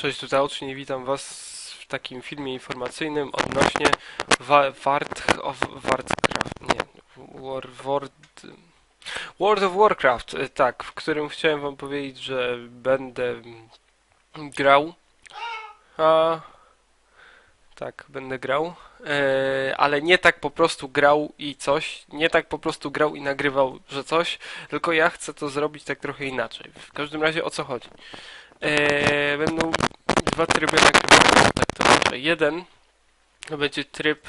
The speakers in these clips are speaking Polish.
Cześć, tutaj Ocznie, witam Was w takim filmie informacyjnym odnośnie Wa Wart of Warcraft, nie, War, Word, World of Warcraft, e, tak, w którym chciałem Wam powiedzieć, że będę grał, a tak, będę grał, e, ale nie tak po prostu grał i coś, nie tak po prostu grał i nagrywał, że coś, tylko ja chcę to zrobić tak trochę inaczej. W każdym razie o co chodzi? E, dwa tryby tak to. Jeden to będzie tryb,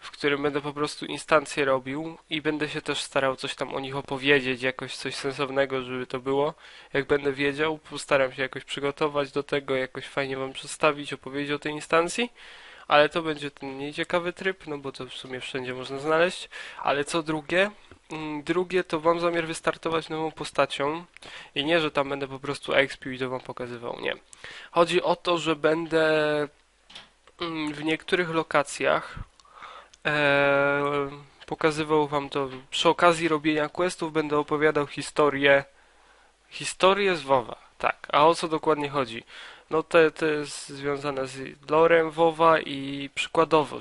w którym będę po prostu instancje robił i będę się też starał coś tam o nich opowiedzieć, jakoś coś sensownego, żeby to było. Jak będę wiedział, postaram się jakoś przygotować do tego, jakoś fajnie wam przedstawić, opowiedzieć o tej instancji. Ale to będzie ten mniej ciekawy tryb, no bo to w sumie wszędzie można znaleźć. Ale co drugie? Mm, Drugie to mam zamiar wystartować nową postacią i nie, że tam będę po prostu expił i to wam pokazywał, nie. Chodzi o to, że będę mm, w niektórych lokacjach e, pokazywał wam to przy okazji robienia questów będę opowiadał historię historię z WoWa, tak. A o co dokładnie chodzi? No to jest związane z lorem WoWa i przykładowo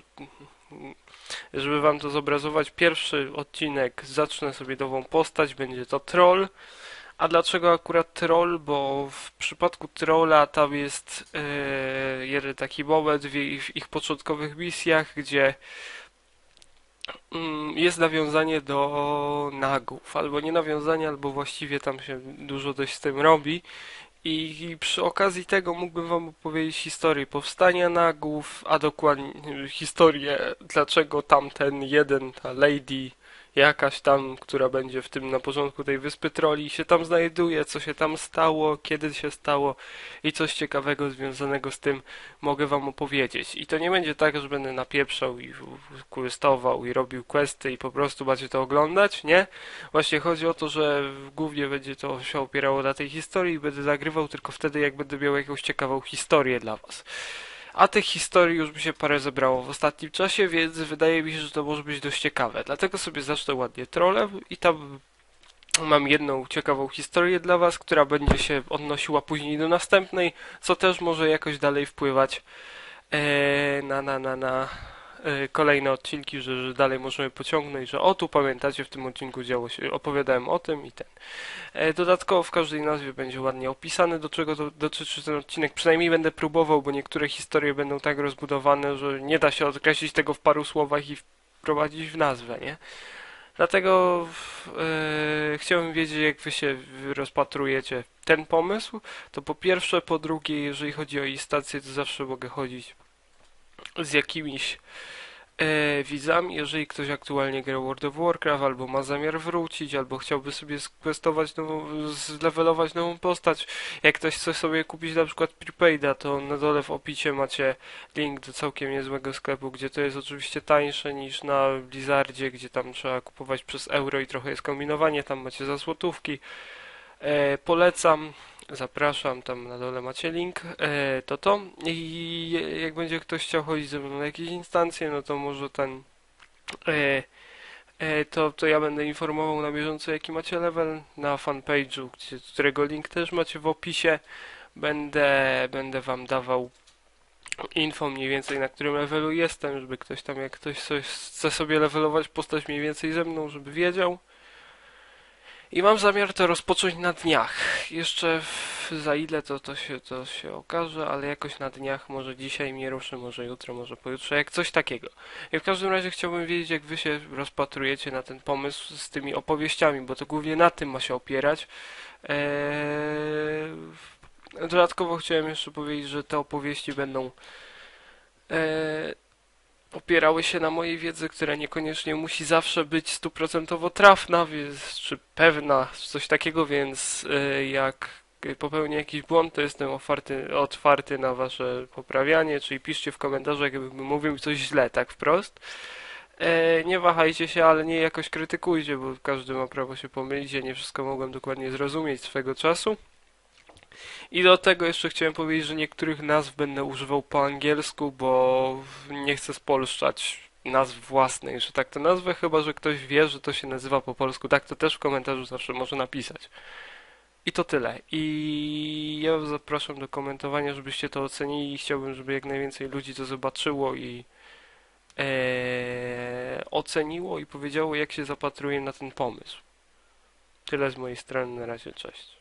żeby wam to zobrazować, pierwszy odcinek zacznę sobie nową postać, będzie to troll. A dlaczego akurat troll? Bo w przypadku trolla tam jest e, jeden taki moment w ich, ich początkowych misjach, gdzie mm, jest nawiązanie do nagów, albo nie nawiązanie, albo właściwie tam się dużo dość z tym robi. I, przy okazji tego mógłbym wam opowiedzieć historię powstania nagów, a dokładnie historię, dlaczego tamten jeden, ta lady jakaś tam, która będzie w tym na porządku tej wyspy troli się tam znajduje, co się tam stało, kiedy się stało i coś ciekawego związanego z tym mogę wam opowiedzieć. I to nie będzie tak, że będę napieprzał i questował i robił questy i po prostu macie to oglądać, nie? Właśnie chodzi o to, że głównie będzie to się opierało na tej historii i będę nagrywał tylko wtedy, jak będę miał jakąś ciekawą historię dla was. A tych historii już mi się parę zebrało w ostatnim czasie, więc wydaje mi się, że to może być dość ciekawe. Dlatego sobie zacznę ładnie trolem i tam mam jedną ciekawą historię dla Was, która będzie się odnosiła później do następnej, co też może jakoś dalej wpływać e, na, na, na, na kolejne odcinki, że, że dalej możemy pociągnąć, że o tu pamiętacie w tym odcinku działo się, opowiadałem o tym i ten. E, Dodatkowo w każdej nazwie będzie ładnie opisane, do czego to dotyczy ten odcinek. Przynajmniej będę próbował, bo niektóre historie będą tak rozbudowane, że nie da się odkreślić tego w paru słowach i wprowadzić w nazwę, nie? Dlatego e, chciałbym wiedzieć, jak wy się rozpatrujecie ten pomysł. To po pierwsze, po drugie, jeżeli chodzi o instancję, to zawsze mogę chodzić z jakimiś e, widzami, jeżeli ktoś aktualnie gra World of Warcraft, albo ma zamiar wrócić, albo chciałby sobie skwestować nową, zlevelować nową postać. Jak ktoś chce sobie kupić na przykład prepaida, to na dole w opisie macie link do całkiem niezłego sklepu, gdzie to jest oczywiście tańsze niż na Blizzardzie, gdzie tam trzeba kupować przez euro i trochę jest kombinowanie, tam macie za złotówki. E, polecam. Zapraszam, tam na dole macie link, e, to to i jak będzie ktoś chciał chodzić ze mną na jakieś instancje, no to może ten e, e, to, to ja będę informował na bieżąco jaki macie level na fanpage'u, którego link też macie w opisie. Będę, będę wam dawał info mniej więcej na którym levelu jestem, żeby ktoś tam jak ktoś coś chce sobie levelować postać mniej więcej ze mną, żeby wiedział. I mam zamiar to rozpocząć na dniach. Jeszcze w, za ile to, to, się, to się okaże, ale jakoś na dniach, może dzisiaj mnie ruszy, może jutro, może pojutrze, jak coś takiego. I w każdym razie chciałbym wiedzieć, jak wy się rozpatrujecie na ten pomysł z tymi opowieściami, bo to głównie na tym ma się opierać. Eee, dodatkowo chciałem jeszcze powiedzieć, że te opowieści będą eee, opierały się na mojej wiedzy, która niekoniecznie musi zawsze być stuprocentowo trafna, czy pewna, coś takiego, więc e, jak popełnię jakiś błąd, to jestem otwarty, otwarty na wasze poprawianie, czyli piszcie w komentarzach, jakbym mówił coś źle, tak wprost. E, nie wahajcie się, ale nie jakoś krytykujcie, bo każdy ma prawo się pomylić, ja nie wszystko mogłem dokładnie zrozumieć swego czasu. I do tego jeszcze chciałem powiedzieć, że niektórych nazw będę używał po angielsku, bo nie chcę spolszczać nazw własnych, że tak to nazwę, chyba że ktoś wie, że to się nazywa po polsku. Tak to też w komentarzu zawsze może napisać. I to tyle. I ja zapraszam do komentowania, żebyście to ocenili. Chciałbym, żeby jak najwięcej ludzi to zobaczyło i e, oceniło i powiedziało, jak się zapatruje na ten pomysł. Tyle z mojej strony. Na razie, cześć.